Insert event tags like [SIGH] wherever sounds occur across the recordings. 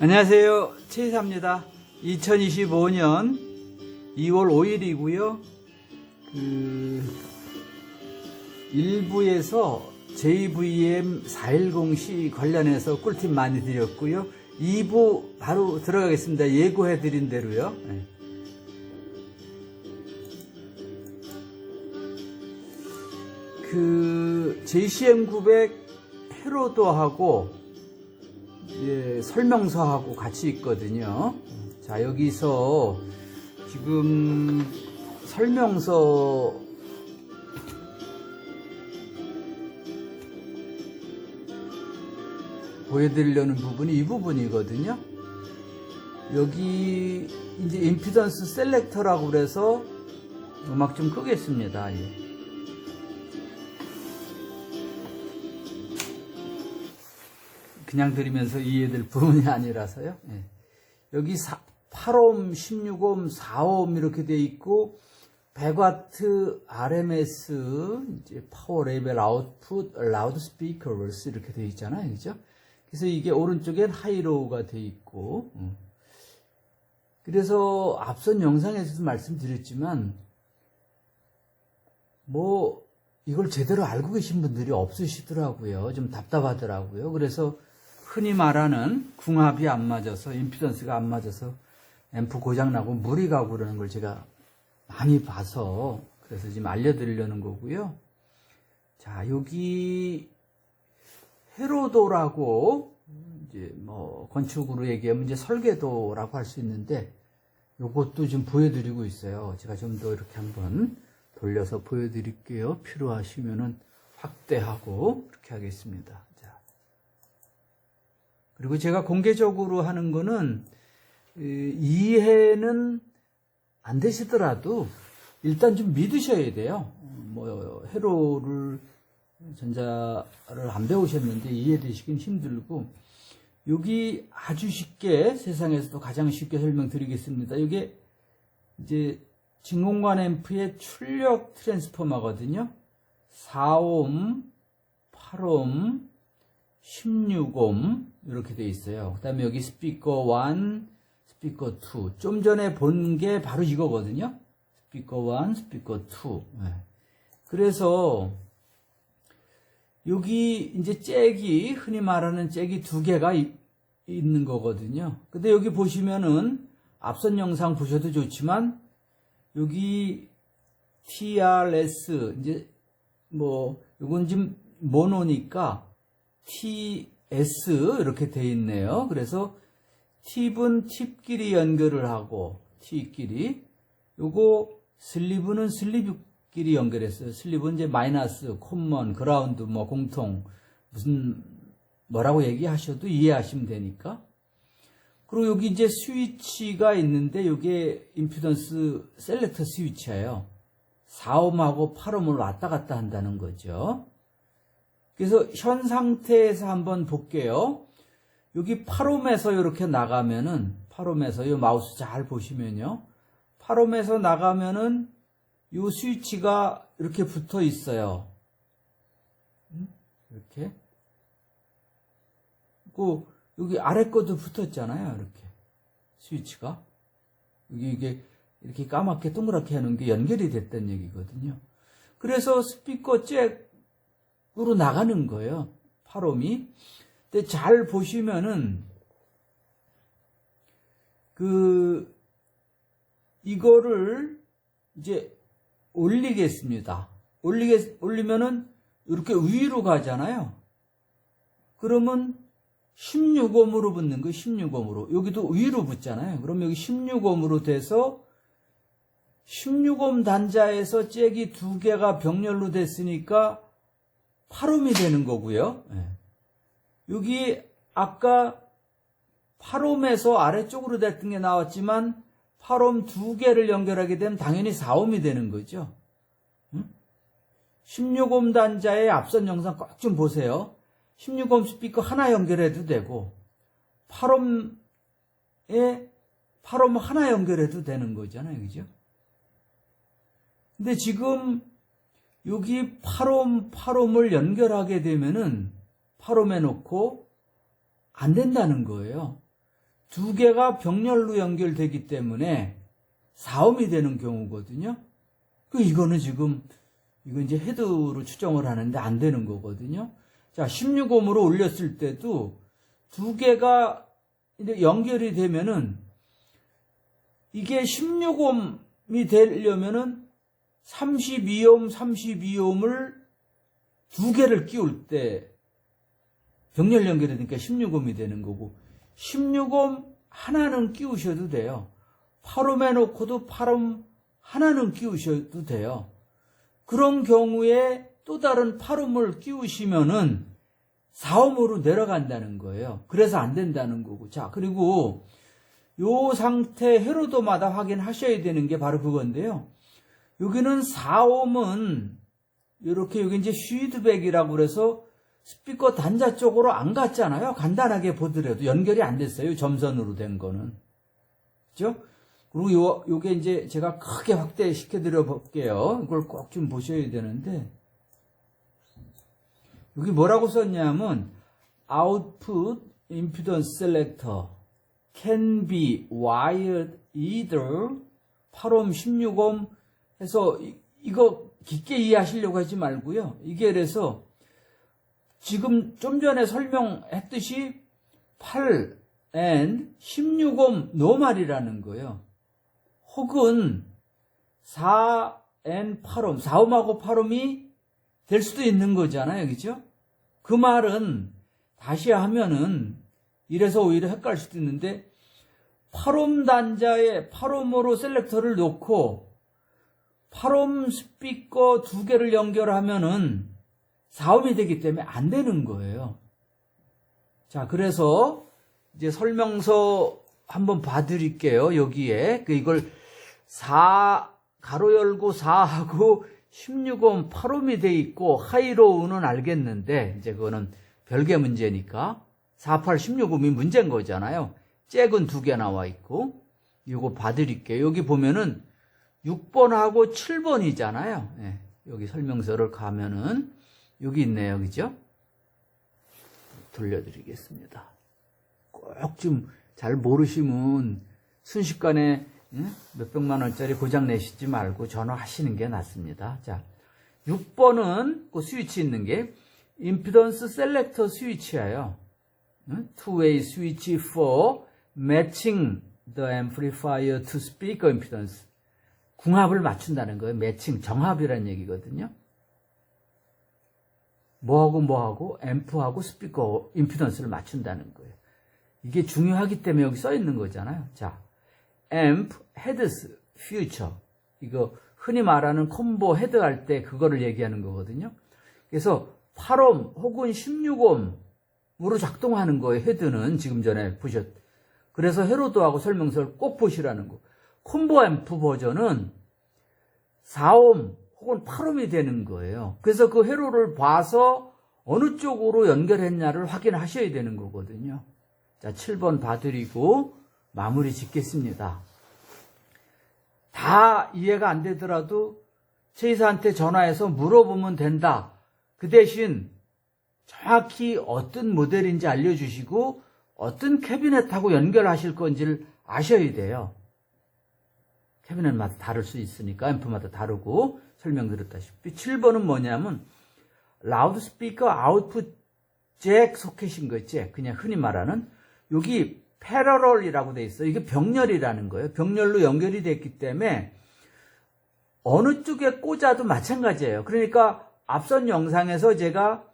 안녕하세요. 최이사입니다. 2025년 2월 5일이고요. 그 일부에서 JVM 410C 관련해서 꿀팁 많이 드렸고요. 2부 바로 들어가겠습니다. 예고해 드린 대로요. 네. 그 JCM900 헤로도하고 예, 설명서하고 같이 있거든요. 자, 여기서 지금 설명서 보여드리려는 부분이 이 부분이거든요. 여기 이제 임피던스 셀렉터라고 그래서 음악 좀 끄겠습니다. 예. 그냥 들으면서 이해될 부분이 아니라서요. 예. 여기 8옴, 16옴, 4옴 이렇게 돼 있고 100와트 RMS 이제 파워 레벨 아웃풋 라우드 스피커스 이렇게 돼 있잖아요. 그죠? 그래서 이게 오른쪽엔 하이로우가 돼 있고 음. 그래서 앞선 영상에서도 말씀드렸지만 뭐 이걸 제대로 알고 계신 분들이 없으시더라고요. 좀 답답하더라고요. 그래서 흔히 말하는 궁합이 안 맞아서 임피던스가 안 맞아서 앰프 고장 나고 물이 가고 그러는 걸 제가 많이 봐서 그래서 지금 알려드리려는 거고요. 자 여기 헤로도라고 이제 뭐 건축으로 얘기하면 이제 설계도라고 할 수 있는데 요것도 좀 보여드리고 있어요. 제가 좀 더 이렇게 한번 돌려서 보여드릴게요. 필요하시면은 확대하고 이렇게 하겠습니다. 자. 그리고 제가 공개적으로 하는 거는 이, 이해는 안 되시더라도 일단 좀 믿으셔야 돼요. 뭐 회로를 전자를 안 배우셨는데 이해되시긴 힘들고 여기 아주 쉽게 세상에서도 가장 쉽게 설명드리겠습니다. 이게 이제 진공관 앰프의 출력 트랜스포머거든요. 4옴, 8옴, 16옴 이렇게 돼 있어요. 그 다음에 여기 스피커 1, 스피커 2. 좀 전에 본 게 바로 이거거든요. 스피커 1, 스피커 2. 네. 그래서 여기 이제 잭이 흔히 말하는 잭이 두 개가 이- 있는 거거든요. 근데 여기 보시면은 앞선 영상 보셔도 좋지만 여기 TRS 이제 뭐 이건 지금 모노니까 TS 이렇게 돼 있네요. 그래서 팁은 팁끼리 연결을 하고 T끼리 요거 슬리브는 슬리브끼리 연결했어요. 슬리브는 이제 마이너스, 콤먼, 그라운드 뭐 공통 무슨 뭐라고 얘기하셔도 이해하시면 되니까. 그리고 여기 이제 스위치가 있는데 이게 임피던스 셀렉터 스위치예요. 4옴하고 8옴을 왔다 갔다 한다는 거죠. 그래서 현 상태에서 한번 볼게요. 여기 8옴에서 이렇게 나가면은 8옴에서 이 마우스 잘 보시면요. 8옴에서 나가면은 이 스위치가 이렇게 붙어 있어요. 음? 이렇게. 그 여기 아래 것도 붙었잖아요. 이렇게 스위치가 여기 이게 이렇게 까맣게 동그랗게 하는 게 연결이 됐다는 얘기거든요. 그래서 스피커 잭으로 나가는 거예요. 8옴이. 근데 잘 보시면은 그 이거를 이제 올리겠습니다. 올리겠 올리면은 이렇게 위로 가잖아요. 그러면 16옴으로 붙는 거 16옴으로. 여기도 위로 붙잖아요. 그럼 여기 16옴으로 돼서 16옴 단자에서 잭이 두 개가 병렬로 됐으니까 8옴이 되는 거고요. 예. 여기 아까 8옴에서 아래쪽으로 됐던 게 나왔지만 8옴 두 개를 연결하게 되면 당연히 4옴이 되는 거죠. 16옴 단자의 앞선 영상 꼭 좀 보세요. 16옴 스피커 하나 연결해도 되고 8옴에 8옴 하나 연결해도 되는 거잖아요. 그죠? 근데 지금 여기 8옴, 8옴을 연결하게 되면은 8옴에 놓고 안 된다는 거예요. 두 개가 병렬로 연결되기 때문에 4옴이 되는 경우거든요. 그 이거는 지금 이거 이제 헤드로 추정을 하는데 안 되는 거거든요. 자, 16옴으로 올렸을 때도 두 개가 연결이 되면은 이게 16옴이 되려면은 32옴, 32옴을 두 개를 끼울 때 병렬 연결이 되니까 16옴이 되는 거고 16옴 하나는 끼우셔도 돼요. 8옴에 놓고도 8옴 하나는 끼우셔도 돼요. 그런 경우에 또 다른 8옴을 끼우시면은 4옴으로 내려간다는 거예요. 그래서 안 된다는 거고. 자, 그리고 요 상태 헤로도마다 확인하셔야 되는 게 바로 그건데요. 여기는 4옴은 이렇게 여기 이제 슈이드백이라고 그래서 스피커 단자 쪽으로 안 갔잖아요. 간단하게 보더라도 연결이 안 됐어요. 점선으로 된 거는. 그죠? 그리고 요, 요게 이제 제가 크게 확대시켜 드려 볼게요. 이걸 꼭 좀 보셔야 되는데. 여기 뭐라고 썼냐면, output impedance selector can be wired either 8옴, 16옴 해서 이- 이거 깊게 이해하시려고 하지 말고요. 이게 그래서 지금 좀 전에 설명했듯이 8 and 16옴 노말이라는 거예요. 혹은 4 and 8옴, 4옴하고 8옴이 될 수도 있는 거잖아요. 그죠? 그 말은 다시 하면은 이래서 오히려 헷갈릴 수도 있는데 8옴 단자에 8옴으로 셀렉터를 놓고 8옴 스피커 두 개를 연결하면은 4옴이 되기 때문에 안 되는 거예요. 자, 그래서 이제 설명서 한번 봐드릴게요. 여기에. 그 이걸 4, 가로 열고 4하고 16옴, 8옴이 돼 있고 하이로우는 알겠는데 이제 그거는 별개 문제니까 4, 8, 16옴이 문제인 거잖아요. 잭은 두 개 나와 있고 이거 봐드릴게요. 여기 보면은 6번하고 7번이잖아요. 예, 여기 설명서를 가면은 여기 있네요. 그죠? 돌려드리겠습니다. 꼭 좀 잘 모르시면 순식간에 응? 몇백만 원짜리 고장 내시지 말고 전화하시는 게 낫습니다. 자, 6번은 그 스위치 있는 게 임피던스 셀렉터 스위치예요. 응? Two-way switch for matching the amplifier to speaker impedance. 궁합을 맞춘다는 거예요. 매칭, 정합이라는 얘기거든요. 뭐하고 뭐하고 앰프하고 스피커 임피던스를 맞춘다는 거예요. 이게 중요하기 때문에 여기 써 있는 거잖아요. 자, 앰프, 헤드스, 퓨처. 이거 흔히 말하는 콤보 헤드 할 때 그거를 얘기하는 거거든요. 그래서 8옴 혹은 16옴으로 작동하는 거예요. 헤드는 지금 전에 보셨. 그래서 헤로도하고 설명서를 꼭 보시라는 거. 콤보 앰프 버전은 4옴 혹은 8옴이 되는 거예요. 그래서 그 회로를 봐서 어느 쪽으로 연결했냐를 확인하셔야 되는 거거든요. 자, 7번 봐드리고 마무리 짓겠습니다. 다 이해가 안 되더라도 최이사한테 전화해서 물어보면 된다. 그 대신 정확히 어떤 모델인지 알려주시고 어떤 캐비넷하고 연결하실 건지를 아셔야 돼요. 캐비넷마다 다를 수 있으니까 앰프마다 다르고 설명드렸다시피 7번은 뭐냐면 라우드 스피커 아웃풋 잭 소켓인 거지? 그냥 흔히 말하는 여기 패러럴이라고 돼 있어요 이게 병렬이라는 거예요. 병렬로 연결이 됐기 때문에 어느 쪽에 꽂아도 마찬가지예요. 그러니까 앞선 영상에서 제가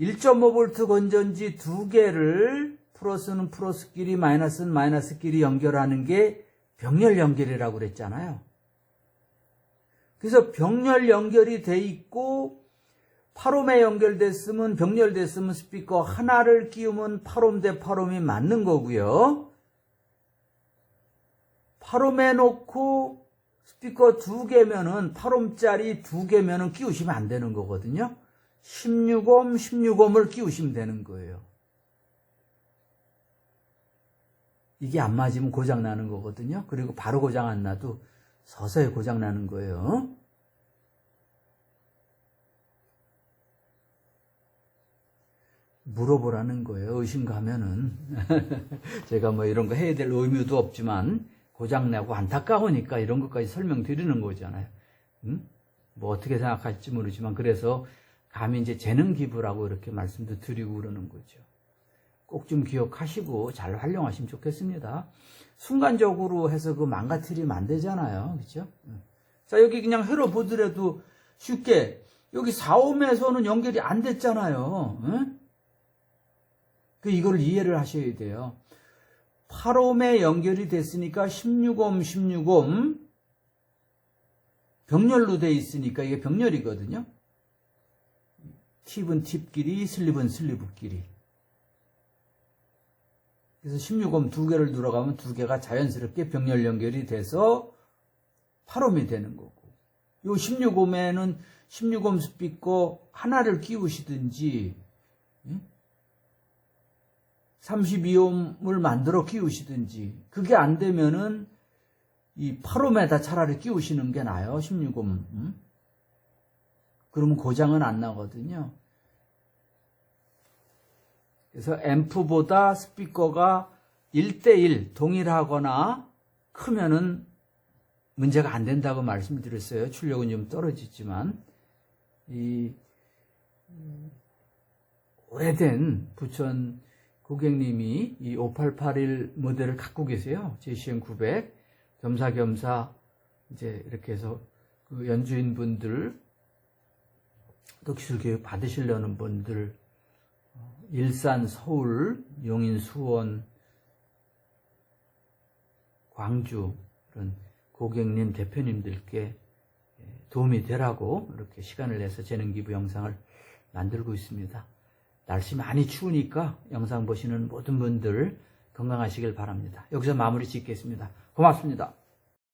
1.5V 건전지 두 개를 플러스는 플러스끼리 마이너스는 마이너스끼리 연결하는 게 병렬 연결이라고 그랬잖아요. 그래서 병렬 연결이 돼 있고 8옴에 연결됐으면 병렬됐으면 스피커 하나를 끼우면 8옴 대 8옴이 맞는 거고요. 8옴에 놓고 스피커 두 개면은 8옴짜리 두 개면은 끼우시면 안 되는 거거든요. 16옴, 16옴을 끼우시면 되는 거예요. 이게 안 맞으면 고장 나는 거거든요. 그리고 바로 고장 안 나도 서서히 고장 나는 거예요. 물어보라는 거예요. 의심 가면은. [LAUGHS] 제가 뭐 이런 거 해야 될 의무도 없지만 고장나고 안타까우니까 이런 것까지 설명드리는 거잖아요. 응? 뭐 어떻게 생각할지 모르지만 그래서 감히 이제 재능 기부라고 이렇게 말씀도 드리고 그러는 거죠. 꼭 좀 기억하시고 잘 활용하시면 좋겠습니다. 순간적으로 해서 그 망가뜨리면 안 되잖아요. 그죠? 자, 여기 그냥 회로 보더라도 쉽게 여기 4옴에서는 연결이 안 됐잖아요. 응? 그 이걸 이해를 하셔야 돼요. 8옴에 연결이 됐으니까 16옴, 16옴 병렬로 돼 있으니까 이게 병렬이거든요. 팁은 팁끼리, 슬립은 슬리브끼리. 그래서 16옴 두 개를 들어가면 두 개가 자연스럽게 병렬 연결이 돼서 8옴이 되는 거고. 요 16옴에는 16옴 스피커 하나를 끼우시든지 32옴을 만들어 끼우시든지 그게 안 되면은 이 8옴에다 차라리 끼우시는 게 나아요. 16옴. 음? 그러면 고장은 안 나거든요. 그래서 앰프보다 스피커가 1대1 동일하거나 크면은 문제가 안 된다고 말씀드렸어요. 출력은 좀 떨어지지만 이 음, 오래된 부천 고객님이 이 5881 모델을 갖고 계세요. JCM 900 겸사겸사 이제 이렇게 해서 그 연주인 분들 또 기술 교육 받으시려는 분들 어, 일산, 서울, 용인, 수원, 광주 이런 고객님 대표님들께 예, 도움이 되라고 이렇게 시간을 내서 재능 기부 영상을 만들고 있습니다. 날씨 많이 추우니까 영상 보시는 모든 분들 건강하시길 바랍니다. 여기서 마무리 짓겠습니다. 고맙습니다.